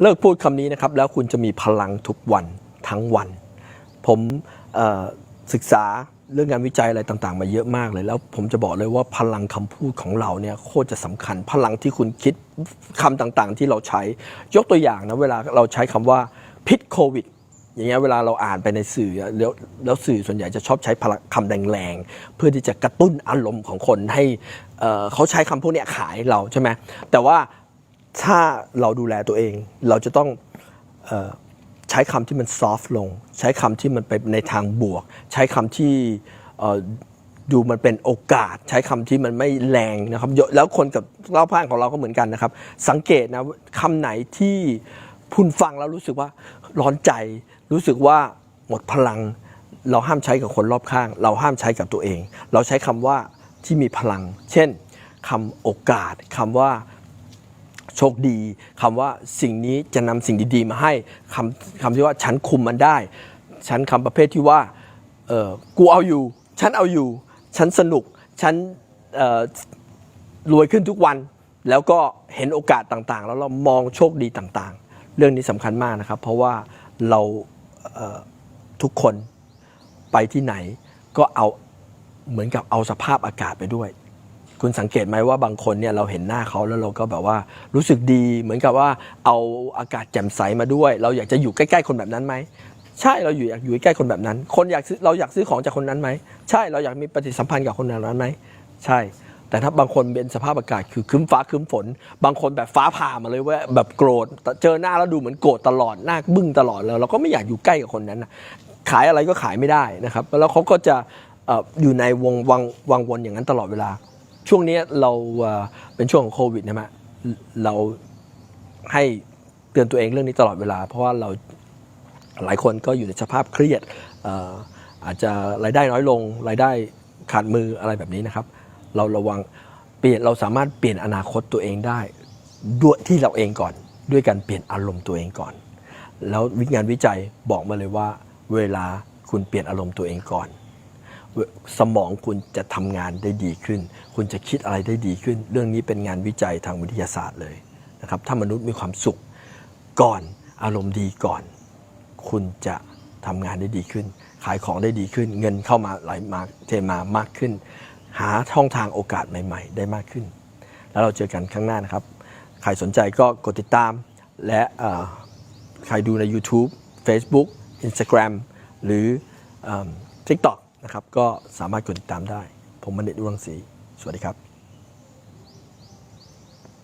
เลิกพูดคำนี้นะครับ แล้วคุณจะมีพลังทุกวันทั้งวัน ผมศึกษาเรื่องงานวิจัยอะไรต่างๆ มาเยอะมากเลย แล้วผมจะบอกเลยว่าพลังคำพูดของเราเนี่ยโคตรจะสำคัญ พลังที่คุณคิดคำต่างๆ ที่เราใช้ยกตัวอย่างนะเวลาเราใช้คำว่าพิษโควิดอย่างเงี้ยเวลาเราอ่านไปในสื่อแล้วแล้วสื่อส่วนใหญ่จะชอบใช้คำแรงๆ เพื่อที่จะกระตุ้นอารมณ์ของคนให้เเขาใช้คำพวกเนี้ยขายเราใช่ไหมแต่ว่า ถ้าเราดูแลตัวเอง เราจะต้องออใช้คำที่มันซอฟต์ลง ใช้คำที่มันไปในทางบวก ใช้คำที่ดูมันเป็นโอกาส ใช้คำที่มันไม่แรงนะครับแล้วคนกับรอบข้างของเราก็เหมือนกันนะครับ สังเกตนะคำไหนที่คุณฟังแล้วรู้สึกว่าร้อนใจ รู้สึกว่าหมดพลัง เราห้ามใช้กับคนรอบข้าง เราห้ามใช้กับตัวเอง เราใช้คำว่าที่มีพลัง เช่นคำโอกาสคำว่า โชคดีคำว่าสิ่งนี้จะนำสิ่งดีๆ มาให้คำคำที่ว่าฉันคุมมันได้ ฉันคำประเภทที่ว่าเออกูเอาอยู่ ฉันเอาอยู่ ฉันสนุก ฉันรวยขึ้นทุกวัน แล้วก็เห็นโอกาสต่างๆ แล้วเรามองโชคดีต่างๆ เรื่องนี้สำคัญมากนะครับ เพราะว่าเราเทุกคนไปที่ไหนก็เอาเหมือนกับเอาสภาพอากาศไปด้วย คุณสังเกตไหมว่าบางคนเนี่ยเราเห็นหน้าเขาแล้วเราก็แบบว่ารู้สึกดีเหมือนกับว่าเอาอากาศแจ่มใสมาด้วย เราอยากจะอยู่ใกล้ๆคนแบบนั้นไหมใช่เราอยู่อยากอยู่ใกล้คนแบบนั้น คนอยากซื้อเราอยากซื้อของจากคนนั้นไหมใช่เราอยากมีปฏิสัมพันธ์กับคนนั้นไหมใช่ แต่ถ้าบางคนเป็นสภาพอากาศคือคึ้มฟ้าคึ้มฝน บางคนแบบฟ้าผ่ามาเลยเว่าแบบโกรธเจอหน้าแล้วดูเหมือนโกรธตลอดหน้าบึ้งตลอดแล้วเราก็ไม่อยากอยู่ใกล้กับคนนั้นขายอะไรก็ขายไม่ได้นะครับแล้วเขาก็จะอยู่ในวงวังวังวนอย่างนั้นตลอดเวลา ช่วงนี้เราเป็นช่วงของโควิดนะฮะเราให้เตือนตัวเองเรื่องนี้ตลอดเวลา เพราะว่าเราหลายคนก็อยู่ในสภาพเครียดเอ่ออาจจะรายได้น้อยลงรายได้ขาดมืออะไรแบบนี้นะครับ เราระวังเปลี่ยนเราสามารถเปลี่ยนอนาคตตัวเองได้ด้วยที่เราเองก่อน ด้วยการเปลี่ยนอารมณ์ตัวเองก่อน แล้ววิงานวิจัยบอกมาเลยว่า เวลาคุณเปลี่ยนอารมณ์ตัวเองก่อน สมองคุณจะทำงานได้ดีขึ้น คุณจะคิดอะไรได้ดีขึ้น เรื่องนี้เป็นงานวิจัยทางวิทยาศาสตร์เลยนะครับ ถ้ามนุษย์มีความสุขก่อนอารมณ์ดีก่อน คุณจะทำงานได้ดีขึ้น ขายของได้ดีขึ้น เงินเข้ามาไหลมาเทมามากขึ้น หาช่องทางโอกาสใหม่ ๆ ได้มากขึ้น แล้วเราเจอกันข้างหน้านะครับ ใครสนใจก็กดติดตาม และใครดูใน YouTube Facebook Instagram หรืออิ่ม TikTok นะครับ ก็สามารถกดติดตามได้ ผมมณิตอุรังศรีสวัสดีครับ